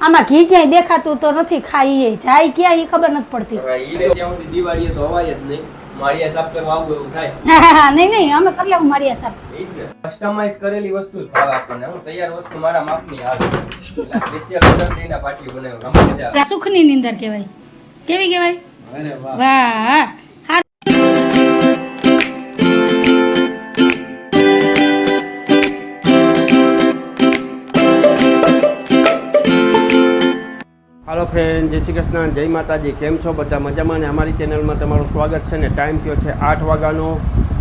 આમાં ઘી ક્યાંય દેખાતું તો નથી ખાઈએ. જાય ક્યાં એ ખબર નથી પડતી. દિવાળીએ તો અવાય જ નહીં. માળિયા સાફ કરવા આવું એવું થાય. નહીં નહીં અમે કરી લેવું કસ્ટમાઇઝ કરેલી વસ્તુ જ ભાવે આપણને. હું તૈયાર વસ્તુ મારા માપની આવે સ્પેશિયલ ઓર્ડર દઈને પાટલી બનાવ્યો. ગમે મજા આવે. સુખની નિંદર કહેવાય. કેવી કહેવાય? વાહ. હાલો ફ્રેન્ડ જય શ્રી કૃષ્ણ, જય માતાજી, કેમ છો બધા? મજામાં ને અમારી ચેનલમાં તમારું સ્વાગત છે ને ટાઈમ થયો છે આઠ વાગ્યાનો.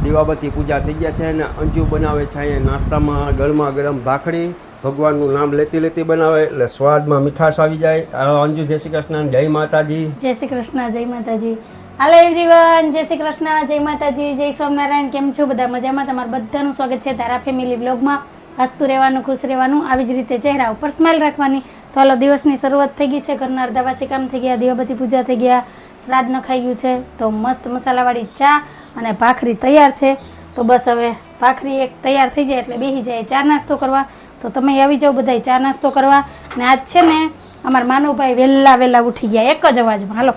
દીવાબત્તી પૂજા થઈ ગયા છે અને અંજુ બનાવે છે અહીંયા નાસ્તામાં ગરમા ગરમ ભાખરી. ભગવાનનું નામ લેતી લેતી બનાવે, એટલે સ્વાદમાં મીઠાશ આવી જાય. અંજુ, જય શ્રી કૃષ્ણ, જય માતાજી. જય શ્રી કૃષ્ણ, જય માતાજી. હાલો એવરીવન જય શ્રી કૃષ્ણ, જય માતાજી, જય સ્વામિનારાયણ, કેમ છો બધા? મજામાં? તમારું બધાનું સ્વાગત છે તારા ફેમિલી બ્લોગમાં હસતું રહેવાનું, ખુશ રહેવાનું, આવી જ રીતે ચહેરા ઉપર સ્માઇલ રાખવાની. તો દિવસની શરૂઆત થઈ ગઈ છે. ઘરના અર્ધાવાસી કામ થઈ ગયા, દીવાબત્તી પૂજા થઈ ગયા, શ્રાદ્ધ નખાઈ ગયું છે. તો મસ્ત મસાલાવાળી ચા અને ભાખરી તૈયાર છે. તો બસ હવે ભાખરી એક તૈયાર થઈ જાય એટલે બેસી જાય. ચા નાસ્તો કરવા. તો તમે આવી જાઓ બધાય ચા નાસ્તો કરવા. ને આજ છે ને અમારા માનવભાઈ વહેલા વહેલા ઉઠી ગયા, એક જ અવાજમાં. હાલો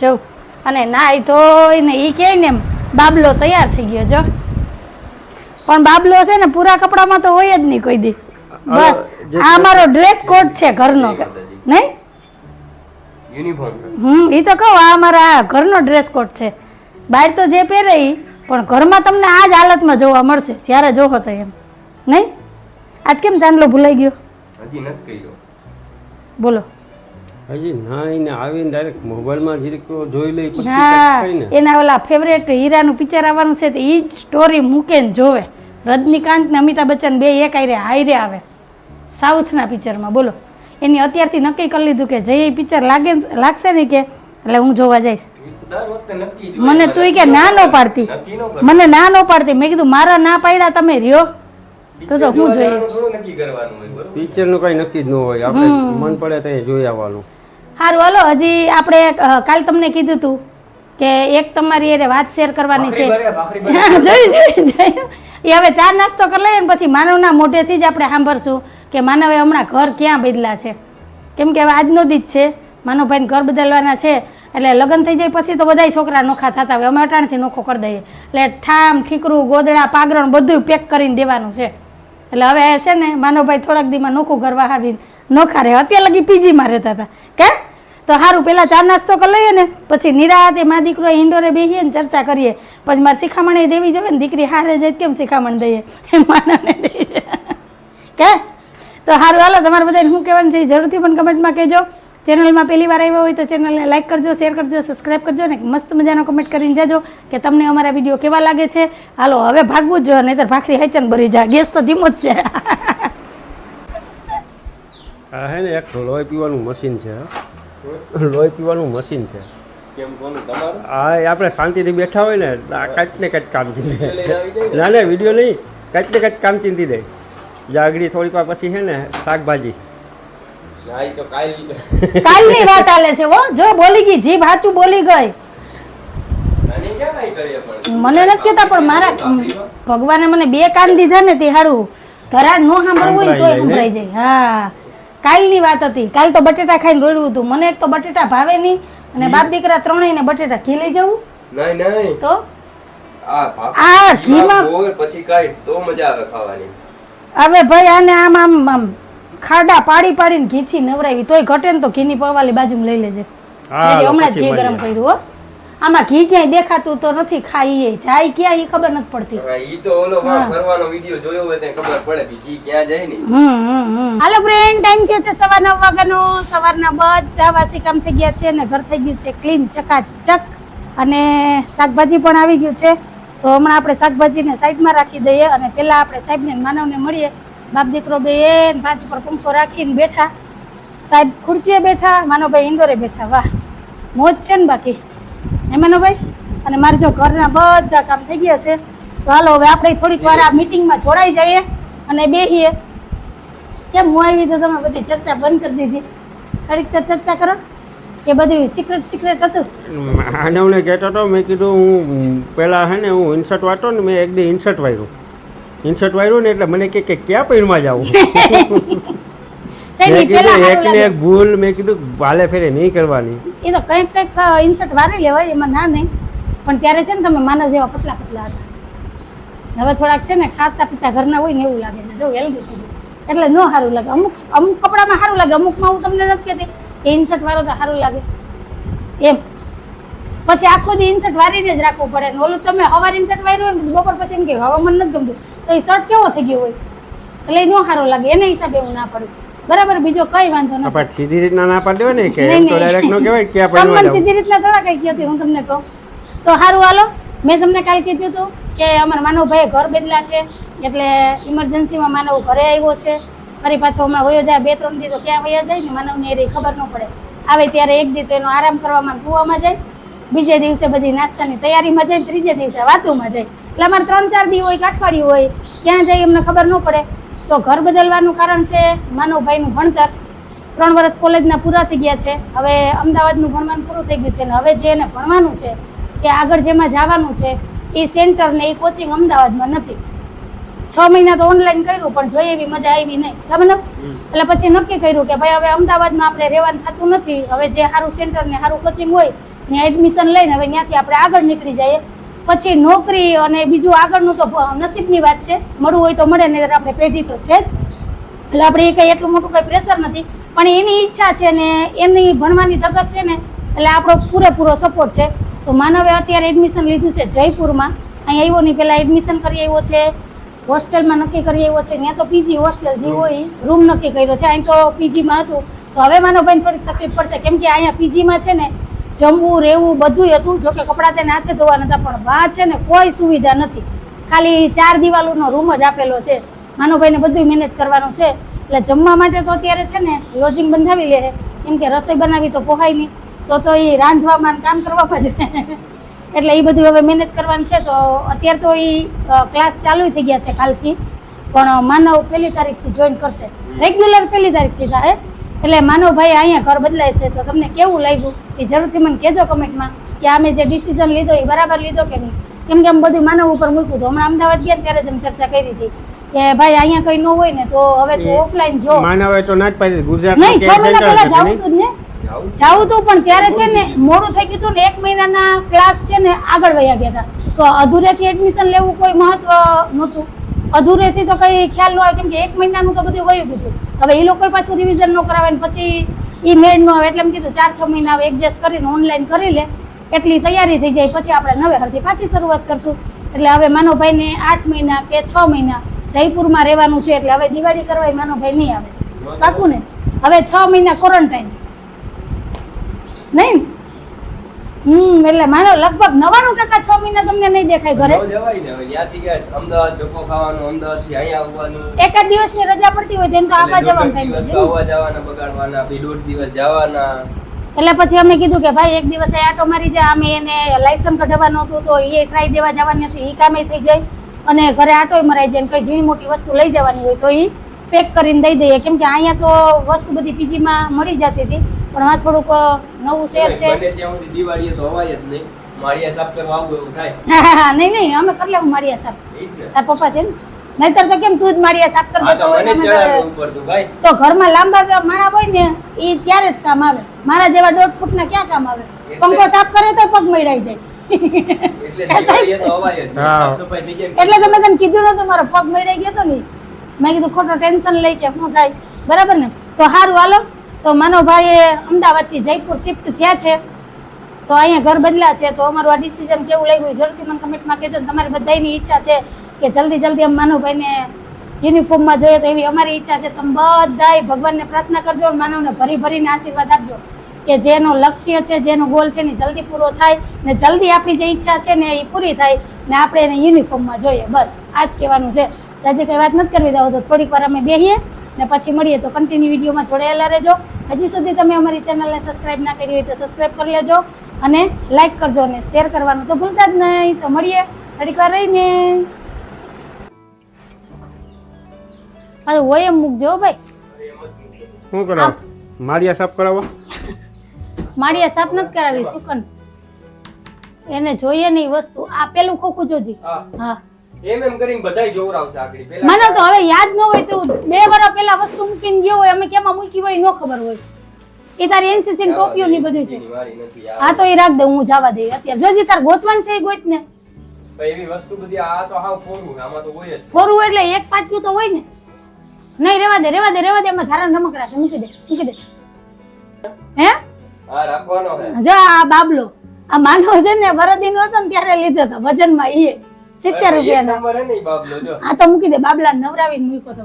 જવું અને નાય ધોઈ ને એ કહે ને એમ બાબલો તૈયાર થઈ ગયો જો. પણ બાબલો છે ને પૂરા કપડામાં તો હોય જ નહીં કોઈ દી. બસ આ અમારો ડ્રેસ કોડ છે ઘરનો. નહીં? યુનિફોર્મ. હમ એ તો કહું આ અમારા ઘરનો ડ્રેસ કોડ છે. બહાર તો જે પહેરે એ પણ ઘરમાં તમને આ જ હાલતમાં જોવા મળશે જ્યારે જોવો તો એમ. નહીં? આજ કેમ ચાંદલો ભૂલાઈ ગયો? હજી નથી કર્યો. બોલો. હજી નાઈને આવીને ડાયરેક્ટ મોબાઈલમાં જીરીક જોઈ લઈ પછી એના ઓલા ફેવરેટ હીરાનું પિક્ચર આવવાનું છે તો એ જ સ્ટોરી મૂકે ને જોવે. રજનીકાંત ને અમિતાભ બચ્ચન બે એક આયરે હાયરે આવે. સાઉથના પિક્ચરમાં બોલો. એની અત્યારથી નક્કી કરી લીધું કે જે પિક્ચર લાગે લાગશે ને કે એટલે હું જોવા જઈશ. ઈ તો દર વખતે નક્કી જ હોય. મને તું કે ના નો પાડતી. નક્કી ન કરે. મને ના નો પાડતી. મેં કીધું મારા ના પાડ્યા તમે રહ્યો. તો તો હું જોઈએ પિક્ચરનું કઈ નક્કી કરવાનું હોય બરોબર? પિક્ચરનું કંઈ નક્કી જ ન હોય. આપણે મન પડે તો જોઈ આવવાનું. સારું હાલો હજી આપણે કાલ તમને કીધું તું કે એક તમારી એને વાત શેર કરવાની છે. જોઈ જોઈ એ હવે ચાર નાસ્તો કરી લઈએ ને પછી માનવના મોઢેથી જ આપણે સાંભળશું. કે માનવે હમણાં ઘર ક્યાં બદલા છે? કેમ કે હવે આજનો દી જ છે. માનવભાઈને ઘર બદલવાના છે. એટલે લગ્ન થઈ જાય પછી તો બધાય છોકરા નોખા થતા હોય. અમે અટાણથી નોખો કરી દઈએ. એટલે ઠામ, ઠીકરું, ગોદડા, પાગરણ બધું પેક કરીને દેવાનું છે. એટલે હવે છે ને માનવભાઈ થોડાક દીમાં નોખું ઘર વહાવીને નોખા રહે. અત્યારે લગી પીજીમાં રહેતા હતા. કે તો સારું પેલા ચા નાસ્તો કરી લઈએ ને, પછી નિરાતે મા દીકરો ઇન્ડોરે બેસીએ ને ચર્ચા કરીએ. પછી મારે શિખામણ દેવી જોઈએ ને, દીકરી હારે જાય કેમ શિખામણ દઈએ. માનવને દઈએ કે તો સારું હાલો તમારે બધાને શું કહેવાનું છે જરૂરથી પણ કમેન્ટમાં કહેજો. ચેનલમાં પહેલી વાર આવ્યો હોય તો ચેનલને લાઈક કરજો શેર કરજો સબસ્ક્રાઈબ કરજો ને મસ્ત મજાનો કમેન્ટ કરીને જાજો કે તમને અમારા વીડિયો કેવા લાગે છે. હાલો હવે ભાગવું જ જોઈએ નહીતર ભાખરી હાઈચન ભરી જાય ગેસ તો ધીમો જ છે. આ હે ને એક લોહી પીવાનું મશીન છે લોહી પીવાનું મશીન છે. હા આપણે શાંતિથી બેઠા હોય ને તો કાંઈક ને કાંઈક કામ ચીંધી. ના ના વીડિયો નહીં. કાંઈક ને કાંઈક કામ ચીંધી દે. જાગડી થોડીક વાર પછી છે ને શાકભાજી. કાલની વાત આલે છે હો. જો બોલી ગઈ જીભ સાચું બોલી ગઈ. મને નથી કેતા પણ મારા ભગવાને મને બે કાન દીધા ને તે સારું ઘરા નો સાંભળવું હોય તો તોય સંભળાઈ જાય. હા. કાલની વાત હતી. કાલ તો બટેટા ખાઈને રોડવું હતું. મને એક તો બટેટા ભાવે નહીં અને બાપ દીકરા ત્રણેય ને બટેટા ઘી લઈ જવું. નહીં નહીં તો? આ ઘીમાં- પછી કાઈ તો મજા આવે ખાવાની. હવે ભાઈ આને આમ આમ આમ ખાડા પાડી પાડીને ઘીથી નવરાવી. તોય ઘટે ને તો ઘીની પવાલી બાજુમાં લઈ લેજે. હમણાં જ ઘી ગરમ કર્યું હો. આમાં ઘી ક્યાંય દેખાતું તો નથી ખાઈએ જાય ક્યાં એ ખબર નથી પડતી. ઈ તો ઓલો ફરવાનો વિડિયો જોયો હોય તો ખબર પડે કે ઘી ક્યાં જાય ને. હમ, હમ, હમ. હાલો ફ્રેન્ડ ટાઈમ થયો છે સવાર નવ વાગ્યાનો. સવારના બધા વાસી કામ થઈ ગયા છે અને ઘર થઈ ગયું છે. ક્લીન ચકાચક અને શાકભાજી પણ આવી ગયું છે. તો હમણાં આપણે શાકભાજીને સાઈડમાં રાખી દઈએ અને પહેલાં આપણે સાહેબને માનવને મળીએ. બાપ દીકરો બે ન પાંચ ઉપર પંખો રાખીને બેઠા. સાહેબ ખુરચીએ બેઠા, માનવભાઈ ઇન્દોરે બેઠા. વાહ, મોજ છે ને બાકી. હે માનવભાઈ? અને મારે જો ઘરના બધા કામ થઈ ગયા છે, તો હાલો હવે આપણે થોડીક વાર આ મિટિંગમાં જોડાઈ જઈએ અને બેસીએ કેમ હું આવી તો તમે બધી ચર્ચા બંધ કરી દીધી. થોડીક તો ચર્ચા કરો એ બધું સિક્રેટ સિક્રેટ હતું? માનવને કહેતો હતો મેં કીધું હું પહેલાં હે ને હું ઇન્સર્ટ વાંચતો ને મેં એક દી ઇન્સર્ટ વાર્યું ઇન્સર્ટ વાર્યું ને એટલે મને કે કે ક્યાં પહેરવા જાવું? મેં કીધું સારું એક ને લાગે એક ભૂલ મેં કીધું ભાલે ફેરે નહીં કરવાની. એ તો કંઈક કંઈક ઇન્સર્ટ વારી લેવાય એમાં ના નહીં. પણ ત્યારે છે ને તમે માનવ જેવા પતલા પતલા હતા. હવે થોડાક છે ને ખાતા પીતા ઘરના હોય ને એવું લાગે છે. જો હેલ્ધી એટલે ન સારું લાગે. અમુક અમુક કપડામાં સારું લાગે અમુકમાં હું તમને નથી કહેતી. ઇન્સર્ટ વાળો તો સારું લાગે. એમ. પછી આખો દી ઇન્સર્ટ વારીને જ રાખવું પડે. ને ઓલું તમે હવાર ઇન્સર્ટ વાર્યું હોય ને બપોર પછી એમ કે હવામાન નથી ગમતું. તો એ શર્ટ કેવો થઈ ગયો હોય? એટલે એ ન સારો લાગે. એના હિસાબે હું ના પડું. બરાબર? બીજો કઈ વાંધો નથી. પણ સીધી રીતના ના પાડી દેવાય ને કે એમ તો ડાયરેક્ટ નો કહેવાય કે તમને આપણે સીધી રીતના થોડા કઈ કહેતી હું તમને કહું. તો સારું હાલો. મેં તમને કાલ કીધું હતું કે અમારા માનવભાઈએ ઘર બદલા છે. એટલે ઇમરજન્સીમાં માનવ ઘરે આવ્યો છે. ફરી પાછો હમણાં વયો જાય, બે, ત્રણ દી તો ક્યાં વયા જાય ને માનવને એ ખબર ન પડે. આવે ત્યારે એક દિવસ એનો આરામ કરવામાં કૂવામાં જાય, બીજે દિવસે બધી નાસ્તાની તૈયારીમાં જાય ત્રીજે દિવસે વાતુમાં જાય. એટલે અમારે ત્રણ, ચાર દી હોય કે અઠવાડિયું હોય ક્યાં જાય એમને ખબર ન પડે. તો ઘર બદલવાનું કારણ છે માનવભાઈનું ભણતર. ત્રણ વર્ષ કોલેજના પૂરા થઈ ગયા છે. હવે અમદાવાદનું ભણવાનું પૂરું થઈ ગયું છે ને હવે જે એને ભણવાનું છે, કે આગળ જેમાં જવાનું છે, એ સેન્ટર ને એ કોચિંગ અમદાવાદમાં નથી. છ મહિના તો ઓનલાઈન કર્યું પણ જોઈએ એવી મજા આવી નહીં. બરાબર એટલે પછી નક્કી કર્યું કે ભાઈ હવે અમદાવાદમાં આપણે રહેવાનું થતું નથી હવે જે સારું સેન્ટર ને સારું કોચિંગ હોય ત્યાં એડમિશન લઈને હવે ત્યાંથી આપણે આગળ નીકળી જઈએ. પછી નોકરી અને બીજું આગળનું તો નસીબની વાત છે. મળવું હોય તો મળે નહીં આપણે પેઢી તો છે જ. એટલે આપણે એ કંઈ એટલું મોટું કંઈ પ્રેશર નથી. પણ એની ઈચ્છા છે ને એની ભણવાની ધગસ છે ને એટલે આપણો પૂરેપૂરો સપોર્ટ છે. તો માનવે અત્યારે એડમિશન લીધું છે જયપુરમાં. અહીં આવ્યો નહીં પહેલાં એડમિશન કરી આવ્યો છે. હોસ્ટેલમાં નક્કી કરી આવ્યો છે. ત્યાં તો પીજી હોસ્ટેલ જે હોય રૂમ નક્કી કર્યો છે. અહીં તો પીજીમાં હતું. તો હવે માનવભાઈને થોડીક તકલીફ પડશે. કેમ કે અહીંયા પીજીમાં છે ને જમવું રહેવું બધુંય હતું. જોકે કપડાં તેને હાથે ધોવા નતા પણ વાં છે ને કોઈ સુવિધા નથી. ખાલી ચાર દિવાલોનો રૂમ જ આપેલો છે. માનુભાઈને બધું મેનેજ કરવાનું છે. એટલે જમવા માટે તો અત્યારે છે ને લોજિંગ બંધાવી લે કેમ કે રસોઈ બનાવી તો પોહાય નહીં. તો તો એ રાંધવામાં કામ કરવામાં જ રહે. એટલે એ બધું હવે મેનેજ કરવાનું છે તો અત્યારે તો એ ક્લાસ ચાલુ થઈ ગયા છે કાલથી. પણ માનવ પહેલી તારીખથી જોઈન કરશે. રેગ્યુલર પહેલી તારીખથી થાય એટલે માનવભાઈ અહીંયા ઘર બદલાય છે તો તમને કેવું લાગ્યું? એ જરૂરથી મને કહેજો કમેન્ટમાં કે અમે જે ડિસિઝન લીધો એ બરાબર લીધો કે નહીં? કેમ કે આમ બધું માનવ ઉપર મૂક્યું હતું. હમણાં અમદાવાદ ગયા ત્યારે જ અમે ચર્ચા કરી હતી કે ભાઈ અહીંયા કઈ ન હોય ને તો હવે તું ઓફલાઈન જો. માનવ તો ના જ પાડી ગુજરાત નહીં છ મહિના પહેલા જાવું હતું ને. જાવું હતું પણ ત્યારે છે ને, મોડું થઈ ગયું હતું ને, એક મહિનાના ક્લાસ છે ને, આગળ વયા ગયા હતા. તો અધૂરેથી એડમિશન લેવું કોઈ મહત્વ નહોતું. અધૂરેથી તો કઈ ખ્યાલ ન આવે, કેમ કે એક મહિનાનું તો બધું વયું ગયું હતું. હવે એ લોકોએ પાછું રિવિઝન ન કરાવે ને પછી એ મેળ ન આવે, એટલે એમ કીધું, ચાર, છ મહિના એડજસ્ટ કરીને ઓનલાઈન કરી લે. એટલી તૈયારી થઈ જાય, પછી આપણે નવે હરથી પાછી શરૂઆત કરશું. એટલે હવે માનવભાઈને આઠ મહિના કે છ મહિના જયપુરમાં રહેવાનું છે, એટલે હવે દિવાળી કરવા માનવભાઈ નહીં આવે. પાકું ને હવે છ મહિના ક્વોરન્ટાઇન નહીં? હમ એટલે માનો લગભગ નવાણું ટકા છ મહિના તમને નહીં દેખાય ઘરે. ને અમદાવાદ ધક્કો ખાવાનું અમદાવાદથી અહીંયા આવવાનું. એકાદ દિવસની રજા પડતી હોય તેમ તો આવવા જવાનું થાય છે આવવા જવાના બગાડવાના બી દોઢ દિવસ જવાના. એટલે પછી અમે કીધું કે ભાઈ એક દિવસ આટો મારી જાય અમે એને લાયસન્સ કઢાવવાનું હતું તો એ ટ્રાય દેવા જવાની હતી એ કામે થઈ જાય. અને ઘરે આટોય મરાઈ જાય ને કઈ ઝીણી મોટી વસ્તુ લઈ જવાની હોય તો એ પેક કરીને દઈ દઈએ. કેમ કે અહીંયા તો વસ્તુ બધી પીજીમાં મળી જતી હતી. પણ આ થોડુંક નવું શહેર છે. દિવાળીએ તો અવાય જ નહીં. માળિયા સાફ કરવા આવું એવું થાય. નહીં નહીં અમે કરી લેવું માળિયા સાફ. તાર પપ્પા છે ને? નહીતર તો કેમ તું જ માળિયા સાફ કરી દેતો તો હોય ઘરમાં લાંબા માણા હોય ને એ ત્યારે જ કામ આવે. મારા જેવા દોઢ ફૂટના ક્યાં કામ આવે? એટલે- પંખો સાફ કરે તો પગ મેળાઈ જાય. એટલે દિવાળીએ તો અવાય જ નહીં. હા. સાફ સફાઈ થઈ જાય. એટલે તો મેં તને કીધું નતું મારો પગ મેળાઈ ગયો તો ને મેં કીધું ખોટો ટેન્શન લઈ કે શું થાય? બરાબર ને? તો સારું હાલો. તો માનવભાઈ અમદાવાદથી જયપુર શિફ્ટ થયા છે. તો અહીંયા ઘર બદલા છે. તો અમારું આ ડિસિઝન કેવું લાગ્યું? જરૂરથી મને કમેન્ટમાં કહેજો તમારી બધાની ઈચ્છા છે કે જલ્દી જલ્દી આમ માનવભાઈને યુનિફોર્મમાં જોઈએ તો એવી અમારી ઈચ્છા છે. તમે બધાય ભગવાનને પ્રાર્થના કરજો અને માનવને ભરી ભરીને આશીર્વાદ આપજો કે જેનો લક્ષ્ય છે, જેનો ગોલ છે ને જલ્દી પૂરો થાય ને જલ્દી આપણી જે ઈચ્છા છે ને એ પૂરી થાય ને આપણે એને યુનિફોર્મમાં જોઈએ. બસ આ જ કહેવાનું છે. આજે કંઈ વાત નથી કરવી દઉં તો થોડીક વાર અમે બેહીએ. ને પછી મળીએ તો કન્ટિન્યુ વિડીયોમાં જોડાયેલા રહેજો. હજી સુધી તમે અમારી ચેનલને સબસ્ક્રાઈબ ના કરી હોય તો સબસ્ક્રાઈબ કરી લેજો અને લાઈક કરજો અને શેર કરવાનું તો ભૂલતા જ નહીં. તો મળીએ થોડીક વાર રહીને. અરે હોય એમ મૂકજો ભાઈ. શું કરાવ? માળિયા સાફ કરાવો? માળિયા સાફ નથી કરાવી સુકન. એને જોઈએ નહીં વસ્તુ. આ પેલું ખોખું જોજી. હા. હા. એમ એમ કરીને બધાય જોવરાવશે આગળ. પેલા મને તો હવે યાદ ન હોય તો બે વર્ષ પહેલા વસ્તુ મૂકીને ગયો હોય અમે કેમાં મૂકી હોય નો ખબર હોય. એ તારી એનસીસી ની ટોપીઓ ની બધું છે. ની હા તો એ રાખ દે હું જવા દે અત્યારે જોજી તાર ગોતવાન છે એ ગોત ને એવી વસ્તુ બધી આ તો હાવ ફોડું આમાં તો હોય જ. ફોરવું એટલે એક પાટિયું તો હોય ને. નહીં રેવા દે રેવા દે રેવા દે એમાં ધારા રમકડા છે મૂકી દે મૂકી દે. હે? હા રાખવાનો હે જો આ બાબલો આ માનવ છે ને વરદીનો હતો ને ત્યારે લીધો હતો વજનમાં ઈ સિત્તેર રૂપિયાનો. નંબર હે ને ઈ બાબલો જો. આ તો મૂકી દે બાબલા નવરાવીને મૂક્યો તો.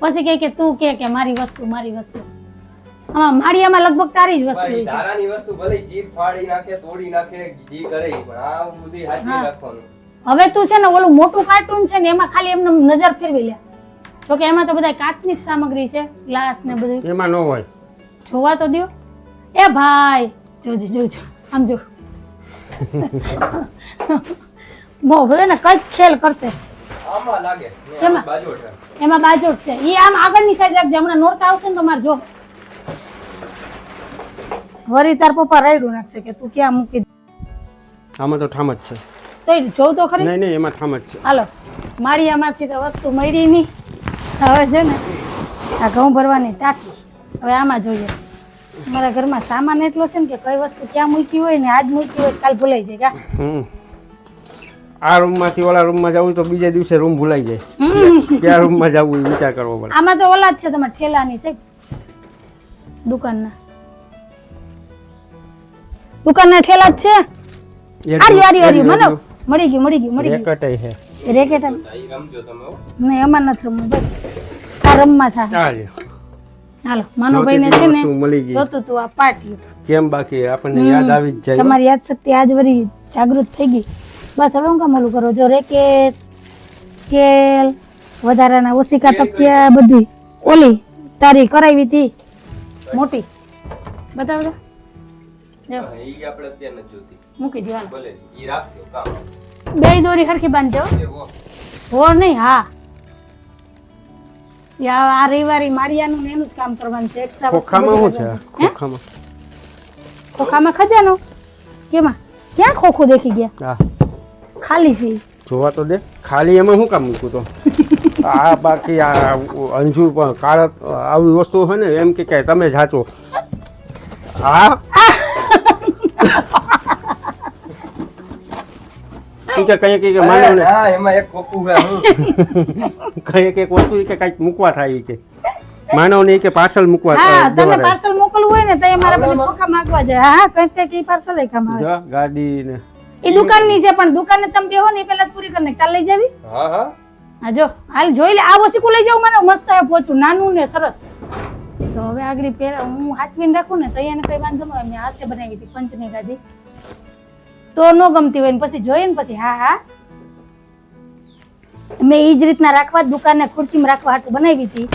પછી કહે કે તું કે કે મારી વસ્તુ મારી વસ્તુ. આમાં માળિયામાં લગભગ તારી જ વસ્તુ હોય છે. તારાની વસ્તુ ભલે ચીર ફાડી નાખે તોડી નાખે જી કરે પણ આ બધી હાચી હા. રાખવાનું. હવે તું છે ને ઓલું મોટું કાર્ટૂન છે ને એમાં ખાલી એમને નજર ફેરવી લે. જોકે એમાં તો બધા કાચની જ સામગ્રી છે ગ્લાસ ને બધું. એમાં ન હોય. જોવા તો દયો. એ ભાઈ જોજો જોજો આમ જો. બહુ ભલે ને કઈ ખેલ કરશે. આમાં લાગે. એમાં બાજોટ છે એમાં બાજોટ છે ઈ આમ આગળની સાઈડ રાખજે હમણાં નોરતા આવશે ને તો જો. વરી તાર પપ્પા રાયડું નાખશે કે તું ક્યાં મૂકી. આમાં તો ઠામ જ છે. તો જોઉં તો ખરી? નહીં નહીં એમાં ઠામ જ છે. હાલો મારી આમાંથી તો વસ્તુ મળી નહીં. હવે છે ને આ ઘઉં ભરવાની ટાંકી. હવે આમાં જોઈએ. મારા ઘરમાં સામાન એટલો છે ને કે કઈ વસ્તુ ક્યાં મૂકી હોય ને આજ મૂકી હોય કાલ ભૂલાઈ જાય કા? હમ. આ રૂમમાંથી ઓલા રૂમમાં જવું તો બીજા દિવસે રૂમ ભૂલાઈ જાય. કયા રૂમમાં જવું એ વિચાર કરવો પડે. આમાં તો ઓલા જ છે તમારે ઠેલાની છે દુકાનના. દુકાનના ઠેલા જ છે. આરી આરી આરી મને મળી ગયું મળી ગયું મળી ગયું. રેકટાઈ છે. રેકેટ રમજો તમે નહીં અમાર નથી રમવું ભાઈ આ રમવા થાય. હાલો માનવભાઈ ને છે ને જોતું તું આ પાટિયું કેમ બાકી? આપણને યાદ આવી જ જાય તમારી યાદ શક્તિ આજ વરી જાગૃત થઈ ગઈ. બસ હવે હું કામ ઓલું કરો? જો રેકેટ સ્કેલ વધારાના ઓશિકા તકિયા બધી. ઓલી તારી કરાવી હતી. મોટી. બતાવો તો. જો. હા, ઈ આપણે અત્યારે નથી જોતી. મૂકી દેવાનું હાલો. ભલે ઈ રાખજો કામ. બે દોરી હરખી બાંધજો. હો. હોર નહીં હા. યા આ રવિવારી મારિયાનું ને એનું જ કામ કરવાનું છે. એક્સ્ટ્રા ખોખામાં શું છે? હે? ખોખામાં. ખોખામાં ખજાનો? કેમાં? ક્યાં ખોખું દેખી ગયા? હા ખાલી છે. ઈ. જોવા તો દે. ખાલી એમાં શું કામ મૂકું તો? આ બાકી આ અંજુ પણ કાળ આવી વસ્તુ હોય ને એમ કે કે તમે જાચો હા? ઈ કે કઈ કઈ કે માનવ ને હા એમાં એક ખોખું હે હું. કઈ એક વસ્તુ ઈ કે કંઈક મૂકવા થાય ઈ કે. માનવ ને ઈ કે પાર્સલ મૂકવા હા અ, તમે દેવા થાય. પાર્સલ મોકલવું હોય ને તો એ મારા પછી ખોખા માંગવા જાય. હા હા કંઈક કંઈક ઈ પાર્સલ કામ આવે. જો ગાડી ને એ દુકાનની છે પણ દુકાને તમે બેહો ને એ પહેલા પૂરી કરીને કાલ લઈ જાવી. હા હા. હા જો હાલ જોઈ લે આ વસ્તુ લઈ જાવ મને મસ્ત આવે પોચું નાનું ને સરસ. તો હવે આગળ પહેરા હું હાચવીને રાખું ને તો અહીંયા કઈ વાંધો ન હોય. મેં હાથે બનાવી હતી પંચની ગાદી. તો ન ગમતી હોય ને પછી જોઈએ ને પછી હા હા. મેં એ જ રીતના રાખવા દુકાનને ખુરચીમાં રાખવા હાટું બનાવી હતી.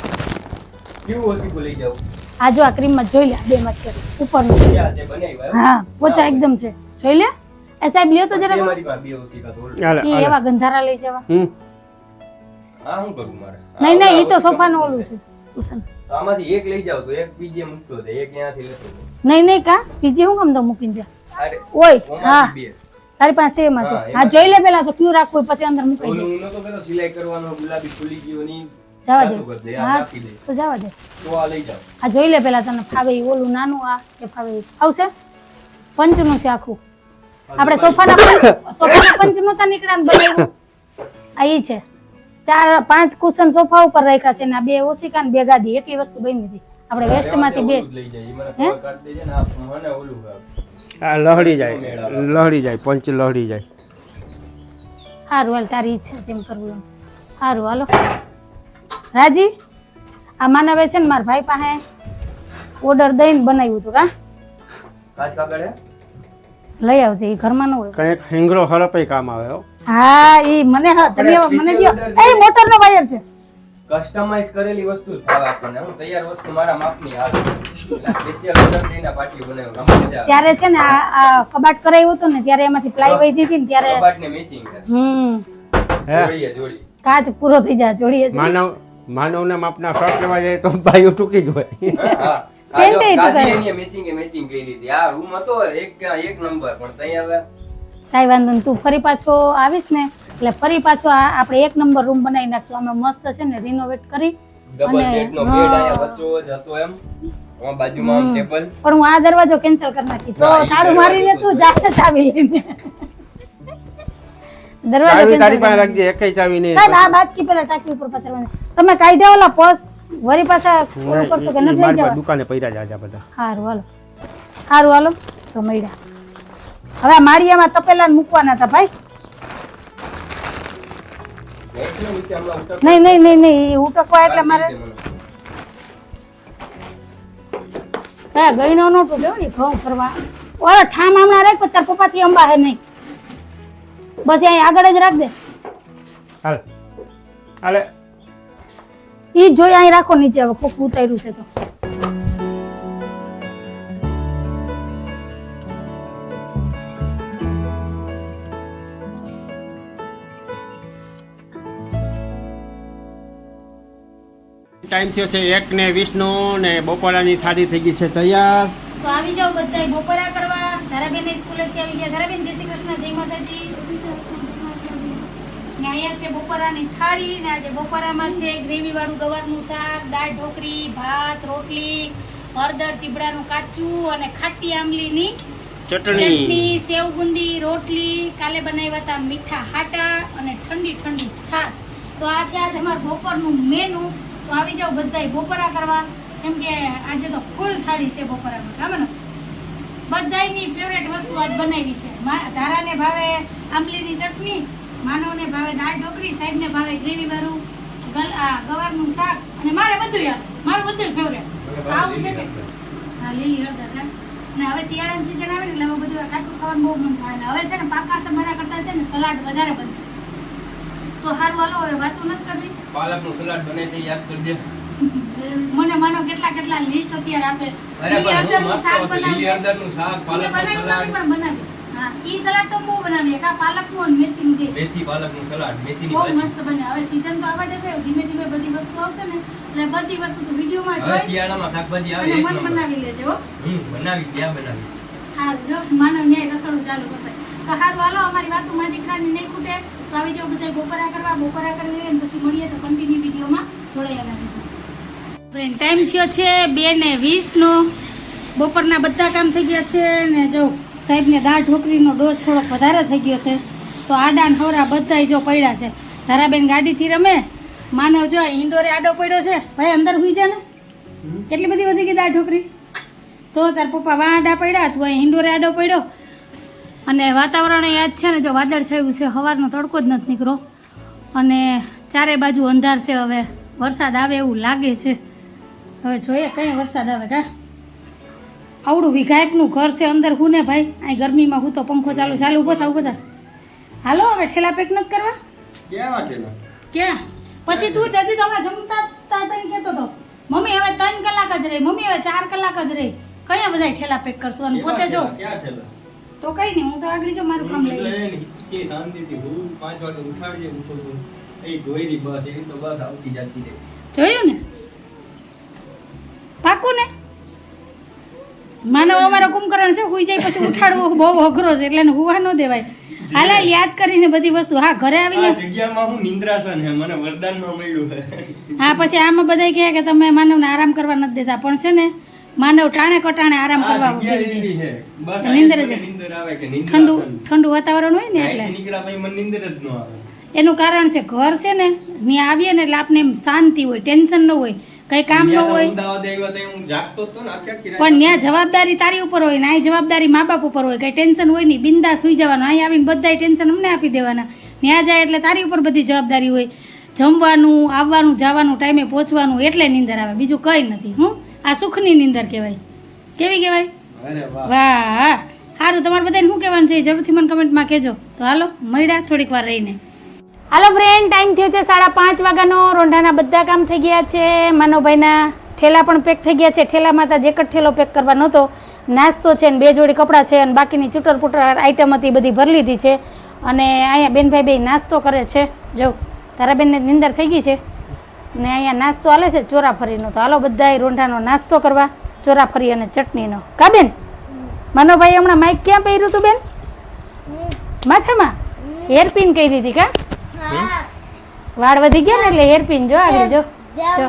કેવું ઓછી ભૂલી જાવ આ જો આ ક્રીમમાં જોઈ લે બે માં બનાવ્યા એમ? હા પોચા એકદમ છે. જોઈ લે. એ સાહેબ લ્યો તો જરા મારી ભાભી બે ઓછી કાં તો એ એવા ગંધારા લઈ જવા. હમ. આ હું કરું મારે? નહીં નહીં એ તો સોફાનું ઓલું છે કુશન આમાંથી એક લઈ જાવ તો એક બીજે મૂકતો દે એક ત્યાંથી લેતો નહીં નહીં કા? બીજી હું કામ તો મૂકીને જા. અરે ઓય હા. તારી પાસે એમાં તો. હા, જોઈ લે પેલા તો ક્યુ રાખવું પછી અંદર મૂકી દે. ઓલું હું નતો કહેતો સિલાઈ કરવાનો ગુલાબી ખુલી ગયો ની જવા દે. હા તો જવા દે. તો આ લઈ જાવ આ જોઈ લે પેલા તને ફાવે ઈ ઓલું નાનું આ કે ફાવે. આવશે? પંચનું છે આખું. આપણે સોફાના સોફાના પંચ નહોતા નીકળ્યા ને બનાવ્યું. આ ઈ છે. ચાર પાંચ કુશન સોફા ઉપર રાખ્યા છે ને આ બે ઓશિકા ને બે ગાદી એટલી વસ્તુ બની હતી. આપણે વેસ્ટમાંથી માંથી બેસ્ટ જ જાય. ઈ મને હે? ખબર કાઢી દેજે ને આ મને ઓલું હે. આ લહડી જાય. લહડી જાય પંચ લહડી જાય. સારું હાલ તારી ઈચ્છા જેમ કરવું એમ. સારું હાલો. રાજી? આ માનવે છે ને મારા ભાઈ પાસે ઓર્ડર દઈને બનાવ્યું હતું કા? કાચ કાગળ હે? લઈ આવજે એ ઘરમાં ન હોય. કંઈક હેંગરો હરપાઈ કામ આવે હો. હા ઈ મને હા તમે મને દ્યો એ મોટરનો વાયર છે. કસ્ટમાઇઝ કરેલી વસ્તુ જ ભાવે આપણને. હું તૈયાર વસ્તુ મારા માપની આવે. સ્પેશિયલ ઓર્ડર દઈને પાટિયું બનાવ્યો. ગમે તે આવે. જ્યારે છે ને આ આ કબાટ કરાવ્યું હતું ને ત્યારે એમાંથી પ્લાય વહી દીધી ને ત્યારે કબાટને મેચિંગ હમ. હે? જોડીએ જોડી કાચ પૂરો થઈ જાય જોડીએ. માનવ માનવના માપના શર્ટ લેવા જાય તો બાયું ટૂંકી જ હોય. હા. પેન્ટ ગાદી મેચિંગ એ મેચિંગ કરી હતી. આ રૂમ હતો એક એક નંબર પણ તઈ હવે કાંઈ વાંધો નહીં તું ફરી પાછો આવીશ ને. એટલે ફરી પાછો આપણે એક નંબર રૂમ બનાવી નાખશું. અમે મસ્ત છે ને રિનોવેટ કરી ડબલ અને- બેડ નો બેડ અહીંયા વચ્ચો જ હતો એમ. બાજુમાં ટેબલ પણ હું આ દરવાજો કેન્સલ કરી નાખી. તો તારું મારી ને મારીને તું જાશે ચાવી લઈને. દરવાજો તારી પાસે રાખજે એકય ચાવી નહીં સાહેબ આ બાજકી પેલા ટાંકી ઉપર પથરવાની તમે કાઢ્યા ઓલા પર્સ વરી પાછા ઓલું કરશો કે નથી લઈ જવા? દુકાને પૈરા જાજા બધા. હારું હાલો. હારું હાલો. તો મળ્યા. હવે આ માળિયામાં તપેલા મૂકવાના હતા ભાઈ. નહીં નહીં નહીં નહીં ઉટકવા એટલે મારે. હા ગઈનો નહોતું લેવું ને ઘઉં ફરવા ઓલા ઠામ હમણાં રાખ પછી તાર પપ્પાથી અંબા હે નહીં. બસ અહીં આગળ જ રાખ દે હાલ. હાલે. ઈ જોઈ અહીં રાખો નીચે હવે કોક ઉતાર્યું છે તો. ટાઈમ થયો છે એક ને વીસ નો ને બપોરાની થાળી થઈ ગઈ છે તૈયાર. તો આવી જાઓ બધા બપોરા કરવા. ધારાબેન સ્કૂલેથી આવી ગયા. ધારાબેન જય શ્રી કૃષ્ણ જય માતાજી. ને અહીંયા છે બપોરાની થાળી ને આજે બપોરામાં છે ગ્રેવીવાળું ગવારનું શાક દાળ ઢોકરી ભાત રોટલી હળદર ચીબડાનું કાચું અને ખાટી આંબલીની ચટણી. સેવ બુંદી રોટલી. કાલે બનાવ્યા હતા મીઠા હાટા અને ઠંડી ઠંડી છાશ. તો આ છે આજ અમારું બપોરનું મેનુ તો આવી જાઓ બધા બપોરા કરવા. કેમ કે આજે તો ફૂલ થાળી છે બપોરામાં. કામ ને બધાયની ફેવરેટ વસ્તુ આજ બનાવી છે. ધારાને ભાવે આંબલીની ચટણી માનવને ભાવે દાળ ઢોકળી સાહેબને ભાવે ગ્રેવી વાળું ગલ આ ગવારનું શાક અને મારે બધું યાર મારું બધું ફેવરેટ. આવું છે કે? હા લીલી હળદર હા. ને હવે શિયાળાની સીઝન આવે ને એટલે હવે બધું કાચું ખાવાનું બહુ મન થાય. હવે છે ને પાકા સમારા કરતા છે ને સલાડ વધારે બનશે. તો હારું હાલો હવે વાતું નથી કરવી. પાલકનું સલાડ બને તે યાદ કરજે. મને માનો કેટલા કેટલા લિસ્ટ અત્યારે આપે અરે પણ હું મસ્ત લીલી. હળદરનું શાક પાલકનું સલાડ. પણ બનાવીશ. હા ઈ સલાડ તો બહુ બનાવીએ. કા પાલકનું અને મેથીનું બે. મેથી પાલકનું સલાડ મેથીની બહુ ભાજી. મસ્ત બને. હવે સીઝન તો આવવા જશે ધીમે ધીમે બધી વસ્તુ આવશે ને. એટલે બધી વસ્તુ તો વિડીયોમાં માં જોઈ શિયાળામાં શાકભાજી આવે એક નંબર. બનાવી લેજો હો. હમ બનાવીશ ત્યાં બનાવીશ. હારું જો માનવ ન્યાય રસોડું ચાલુ કરશે. તો હારું હાલો અમારી વાતો માં દીકરાની નહીં ખૂટે. તો આવી જાવ બધા બપોરા કરવા બપોરા કરી લઈએ અને પછી મળીએ તો કન્ટિન્યુ વિડીયોમાં જોડાયેલા રહેજો. ફ્રેન્ડ ટાઈમ થયો છે બે ને વીસનો. બપોરના બધા કામ થઈ ગયા છે ને જો. સાહેબને દાળ ઢોકરીનો ડોઝ થોડોક વધારે થઈ ગયો છે. તો આડા ને હવરા બધા જો પડ્યા છે. ધારાબેન ગાડીથી રમે. માનવ જો ઇન્ડોરે આડો પડ્યો છે. ભાઈ અંદર હુઈ જા ને. કેટલી બધી વધી ગઈ દાળ ઢોકરી તો તાર પપ્પા વાંડા પડ્યા તું અહીં ઇન્ડોરે આડો પડ્યો. અને વાતાવરણ યાદ છે ને જો વાદળ છાયું છે સવારનો તડકો જ નથી નીકળો અને ચારે બાજુ અંધાર છે હવે. વરસાદ આવે એવું લાગે છે. હવે જોઈએ કઈ વરસાદ આવે કા. આવડું વિઘાયકનું ઘર છે અંદર હું ને ભાઈ. અહીં ગરમીમાં હું તો પંખો ચાલુ ચાલુ ઊભો થાવ બધા હાલો હવે ઠેલા પેક નથી કરવા? ક્યાં પછી તું જજી તો હમણાં જમતા તા તઈ કહેતો તો. મમ્મી હવે ત્રણ કલાક જ રહી મમ્મી હવે ચાર કલાક જ રહી. કયા બધા ઠેલા પેક કરશું? અને પોતે જો. તો કઈ નહીં હું તો આગળ જો મારું કામ લઈ લઈશ. પાંચ વાગે ઉઠાડજે ઉઠો તો એ ગોયરી બસ એવી તો બસ આવતી જતી રહે. જોયું ને? પાકું ને? માનવ અમારો કુંભકરણ છે હુઈ જાય પછી ઉઠાડવું બહુ અઘરો છે એટલે હુવા ન દેવાય. હાલ યાદ કરીને બધી વસ્તુ. હા ઘરે આવીને જગ્યામાં હું નિંદ્રાસન હે મને વરદાનમાં મળ્યું હે હા પછી આમાં બધાય કહે કે તમે માનવને આરામ કરવા નથી દેતા. પણ છે ને માનવ ટાણે કટાણે આરામ કરવા. બસ નિંદર આવે કે ઠંડુ ઠંડુ વાતાવરણ હોય ને એટલે. નીકળા પછી મને નિંદર જ ન આવે. એનું કારણ છે ઘર છે ને ત્યાં આવીએ ને એટલે આપણે એમ શાંતિ હોય ટેન્શન ન હોય. કઈ કામ ન હોય. પણ ત્યાં જવાબદારી તારી ઉપર હોય ને અહીં જવાબદારી મા બાપ ઉપર હોય. કઈ ટેન્શન હોય નહીં બિંદા સુઈ જવાનું. અહીં આવીને બધા ટેન્શન અમને આપી દેવાના. ત્યાં જાય એટલે તારી ઉપર બધી જવાબદારી હોય. જમવાનું આવવાનું જવાનું ટાઈમે પહોંચવાનું એટલે નીંદર આવે. બીજું કંઈ નથી હું? આ સુખની નીંદર કહેવાય. કેવી કહેવાય? વાહ. વાહ. સારું તમારે બધાને શું કહેવાનું છે? જરૂરથી મને કમેન્ટમાં કહેજો. તો હાલો મળ્યા થોડીક વાર રહીને. હાલો ફ્રેન્ડ ટાઈમ થયો છે સાડા પાંચ વાગ્યાનો. રોંઢાના બધા કામ થઈ ગયા છે. માનવભાઈના ઠેલા પણ પેક થઈ ગયા છે. ઠેલામાં તો એક જ ઠેલો પેક કરવા નહોતો. નાસ્તો છે ને બે જોડી કપડાં છે અને બાકીની ચૂટર પૂટર આઈટમ હતી બધી ભરી લીધી છે. અને અહીંયા બેનભાઈ બે નાસ્તો કરે છે. જો તારા બેનને નિંદર થઈ ગઈ છે? ને અહીંયા નાસ્તો હાલે છે ચોરાફરીનો તો હાલો બધા રોંઢાનો નાસ્તો કરવા ચોરાફરી અને ચટણીનો. કા બેન? મનોભાઈ હમણાં માઇક ક્યાં પહેર્યું હતું બેન? માથામાં? હેરપિન કહી દીધી કા? વાળ વધી ગયા ને એટલે હેરપિન જો આગળ જો. જો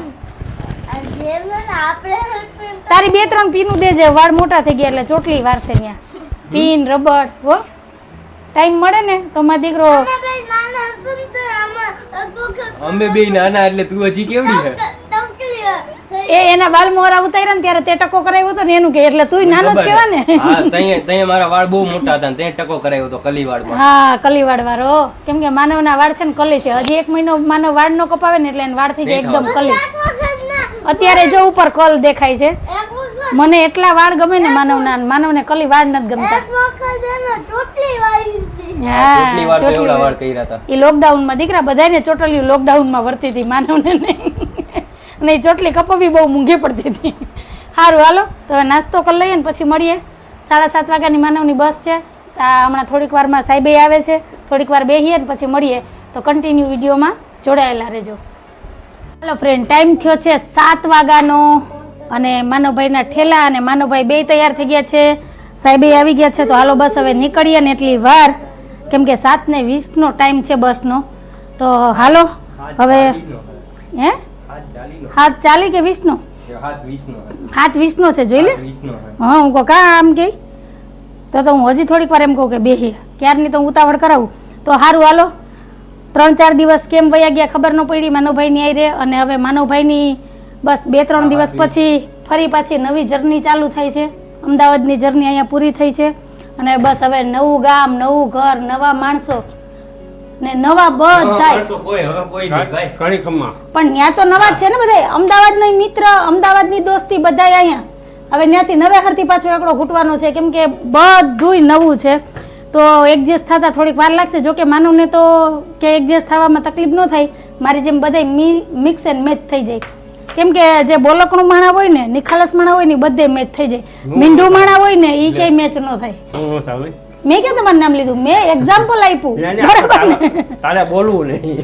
તારી બે ત્રણ પીનું દેજે વાળ મોટા થઈ ગયા એટલે ચોટલી વારસે ત્યાં. પીન રબર હો. ટાઈમ મળે ને તો મારો દીકરો અમે બે નાના એટલે તું હજી કેવડી છે એ એના વાળ મોરા ઉતાર્યા ને ત્યારે તે ટકો કરાવ્યો હતો ને એનું કે એટલે તું નાનો જ કહેવા ને? હા તઈ તઈ મારા વાળ બહુ મોટા હતા ને તે ટકો કરાવ્યો હતો કલીવાડમાં હા કલીવાડ વાળો કેમ કે માનવના વાળ છે ને કલી છે. હજી એક મહિનો માનવ વાળ નો કપાવે ને એટલે એને વાળ થઈ જાય એકદમ કલી. અત્યારે જો ઉપર કલ દેખાય છે. મને એટલા વાળ ગમે ને માનવના ને માનવને કલી વાળ નથી ગમતા. હા ચોટલી વાળ. કર્યા હતા. એ લોકડાઉનમાં દીકરા બધાને લોકડાઉનમાં વર્તી હતી માનવને નહીં. અને એ ચોટલી કપાવી બહુ મૂંઘી પડતી હતી. સારું હાલો તો હવે નાસ્તો કરી લઈએ ને પછી મળીએ. સાડા સાત વાગ્યાની માનવની બસ છે. આ હમણાં થોડીક વારમાં સાહેબે આવે છે. થોડીક વાર બેસીએ ને પછી મળીએ. તો કન્ટિન્યુ વિડીયોમાં જોડાયેલા રહેજો. હાલો ફ્રેન્ડ ટાઈમ થયો છે સાત વાગ્યાનો. અને માનવભાઈના ઠેલા અને માનવભાઈ બે તૈયાર થઈ ગયા છે. સાહેબે આવી ગયા છે. તો હાલો બસ હવે નીકળીએ ને એટલી વાર. કેમ કે સાત ને વીસનો ટાઈમ છે બસનો. તો હાલો હવે હે? હાથ ચાલી કે વીસનો? હાથ વીસનો છે. છે જોઈ લે. હા હું કહું કા આમ કે? તો તો હું હજી થોડીક વાર એમ કહું કે બેહી ક્યારની તો હું ઉતાવળ કરાવું. તો સારું હાલો. ત્રણ ચાર દિવસ કેમ વયા ગયા ખબર ન પડી માનવભાઈની આઈ રે. અને હવે માનવભાઈની બસ બે ત્રણ દિવસ પછી ફરી પાછી નવી જર્ની ચાલુ થાય છે. અમદાવાદની જર્ની અહીંયા પૂરી થઈ છે. અને બસ હવે નવું ગામ નવું ઘર નવા માણસો ને નવા બધાય. બધા કોઈ હવે કોઈ નહીં ભાઈ. પણ ત્યાં તો નવા જ છે ને બધા અમદાવાદના મિત્ર અમદાવાદની દોસ્તી બધા અહીંયા. હવે ત્યાંથી નવે હરથી પાછો એકડો ઘૂંટવાનો છે કેમ કે બધુંય નવું છે. તો એડજસ્ટ થતા થોડીક વાર લાગશે. જો કે માનવને તો કે એડજસ્ટ થવામાં તકલીફ ન થાય. મારી જેમ બધા મિક્સ એન્ડ મેચ થઈ જાય. કેમ કે જે બોલકણું માણા હોય ને નિખાલસ માણા હોય ને બધે મેચ થઈ જાય. મીંઢું માણા હોય ને એ ક્યાંય મેચ ન થાય. મેં ક્યાં તમારું નામ લીધું? મેં એક્ઝામ્પલ આપ્યું. બરાબર ને? તારે બોલવું નહીં.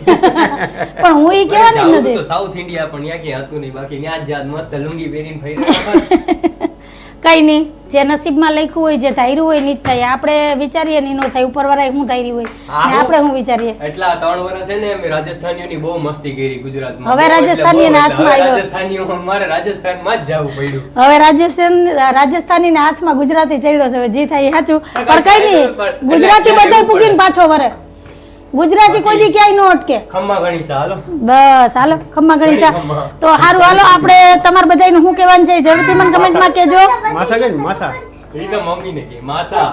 પણ હું એ કહેવાની નહીં નથી. તો સાઉથ ઇન્ડિયા પણ ત્યાં કે હતું નહીં. બાકી ન્યા જ જાત મસ્ત લુંગી પહેરીને ફરી. કઈ નહીં. જે નસીબમાં લખ્યું હોય જે ધાર્યું હોય નહીં થાય. આપણે વિચારીએ નહીં નો થાય. ઉપરવાળાએ શું ધાર્યું હોય? ને આપણે શું વિચારીએ? એટલા ત્રણ વર્ષ છે ને અમે રાજસ્થાનીઓની બહુ મસ્તી કરી ગુજરાતમાં. હવે એટલે હાથમાં આવ્યો. રાજસ્થાનીઓ મારે રાજસ્થાનમાં જ જવું પડ્યું. હવે રાજસ્થાન રાજસ્થાનીના હાથમાં ગુજરાતી ચડ્યો છે. જે થાય સાચું. પણ કઈ નહીં. ગુજરાતી બધા પૂગીને પાછો વરે. ગુજરાતી કોઈ દી ક્યાંય નો અટકે. ખમ્મા ગણીસા હાલો. બસ હાલો ખમ્મા ગણીસા તો હારું હાલો આપણે તમાર બધાયનું શું કહેવાનું છે જરૂરથી મને કમેન્ટમાં કહેજો. માસા કે માસા? એ તો મમ્મીને કે માસા.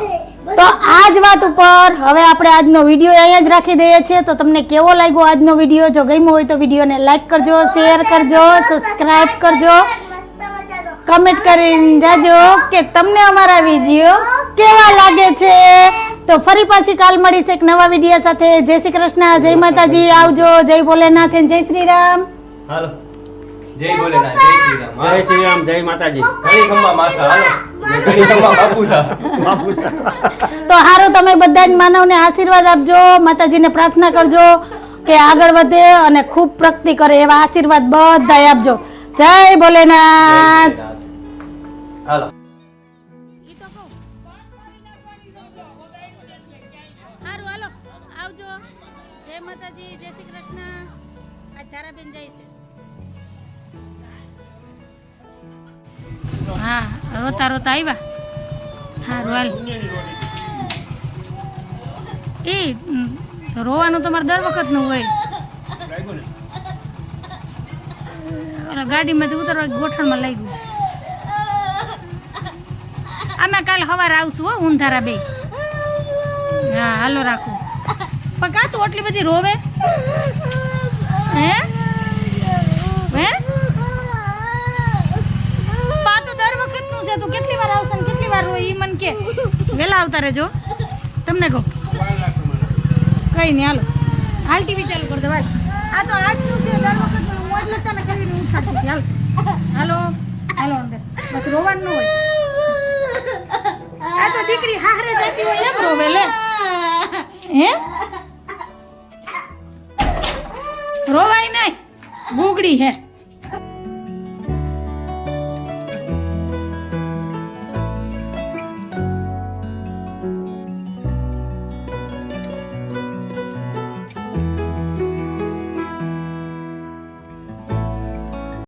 તો આ જ વાત ઉપર હવે આપણે આજનો વીડિયો અહીંયા જ રાખી દઈએ છીએ. તો તમને કેવો લાગ્યો આજનો વીડિયો? જો ગમ્યો હોય તો વિડીયોને લાઈક કરજો શેર કરજો સબસ્ક્રાઇબ કરજો. કમેન્ટ કરીને જાજો કે તમને અમારા વીડિયો કેવા લાગે છે? તો ફરી પાછી કાલ મળીશ એક નવા વીડિયો સાથે. જય શ્રી કૃષ્ણ. જય માતાજી. આવજો. જય ભોલેનાથ. જય શ્રી રામ. હાલો. જય ભોલેનાથ. જય શ્રી રામ. જય શ્રી રામ. જય માતાજી. ઘણી ખમ્મા માસા. હાલો. ઘણી ખમ્મા બાપુસા. બાપુ તો હારું તમે બધા જ માનવને આશીર્વાદ આપજો. માતાજીને પ્રાર્થના કરજો કે આગળ વધે અને ખૂબ પ્રગતિ કરે એવા આશીર્વાદ બધા આપજો. જય ભોલેનાથ. હાલો. રોતા રોતા આવ્યા સારું હાલ. એ રોવાનું તમારે મારે દર વખતનું હોય. ઓલા ગાડીમાંથી ઉતરવા ગોઠણમાં લઈ ગયું આમાં કાલ સવારે આવશું, હો, ઊંધારા બે હા, હાલો રાખો. પણ કાં તું આટલી બધી રોવે? હે પા તો દર વખતનું છે તું કેટલી વાર આવશે ને કેટલી વાર રોય ઈ મને કે આવતા રહેજો. તમને કહો. કઈ નહીં હાલો. હાલ ટીવી ચાલુ કરી દે, ભાઈ. આ તો આજનું છે, દર વખત હું એટલે તને કરીને ઉઠાડતી હતી. હાલ. હાલો અંદર. બસ રોવાનું હોય. આ તો દીકરી હારે જતી હોય, એમ રોવે, લે. હે? રોવાય નહીં. ગુગડી હે.